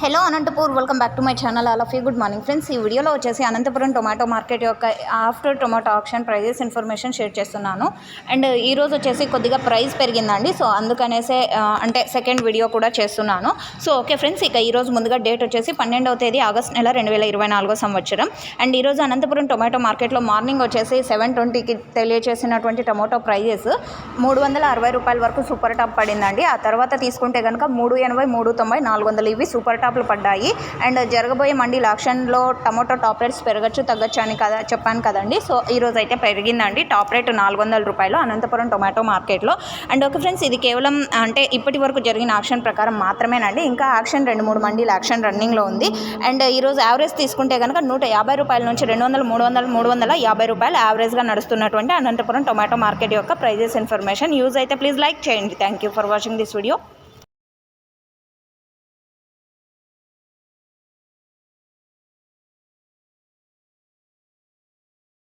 Hello Anantapur welcome back to my channel all of you good morning friends ఈ వీడియోలో వచ్చేసి Anantapuram tomato market యొక్క after tomato option prices information share చేస్తున్నాను. And ఈరోజు వచ్చేసి కొద్దిగా ప్రైస్ పెరిగిందండి. సో అందుకనేసే అంటే సెకండ్ వీడియో కూడా చేస్తున్నాను. సో ఓకే ఫ్రెండ్స్ ఇక ఈరోజు ముందుగా డేట్ వచ్చేసి పన్నెండవ తేదీ ఆగస్ట్ నెల రెండు వేల ఇరవై నాలుగో సంవత్సరం. అండ్ ఈరోజు అనంతపురం టొమాటో మార్కెట్లో మార్నింగ్ వచ్చేసి సెవెన్ ట్వంటీకి తెలియచేసినటువంటి టొమాటో ప్రైజెస్ మూడు వందల అరవై రూపాయల వరకు సూపర్ టాప్ పడిందండి. ఆ తర్వాత తీసుకుంటే కనుక మూడు ఎనభై మూడు తొంభై నాలుగు వందలు ఇవి సూపర్ టాప్లు పడ్డాయి. అండ్ జరగబోయే మండి లాక్షన్లో టమాటో టాప్ రేట్స్ పెరగచ్చు తగ్గచ్చు అని కదా చెప్పాను కదండి. సో ఈరోజు అయితే పెరిగిందండి. టాప్ రేట్ నాలుగు వందల రూపాయలు అనంతపురం టొమాటో మార్కెట్లో. అండ్ ఓకే ఫ్రెండ్స్ ఇది కేవలం అంటే ఇప్పటి వరకు జరిగిన ఆక్షన్ ప్రకారం మాత్రమేనండి. ఇంకా యాక్షన్ రెండు మూడు మండీల యాక్షన్ రన్నింగ్లో ఉంది. అండ్ ఈరోజు యావరేజ్ తీసుకుంటే కనుక నూట యాభై రూపాయల నుంచి రెండు వందల మూడు వందల మూడు వందల యాభై రూపాయలు యావరేజ్గా నడుస్తున్నటువంటి అనంతపురం టొమాటో మార్కెట్ యొక్క ప్రైజెస్ ఇన్ఫర్మేషన్. యూజ్ అయితే ప్లీజ్ లైక్ చేయండి. Thank you for watching this video.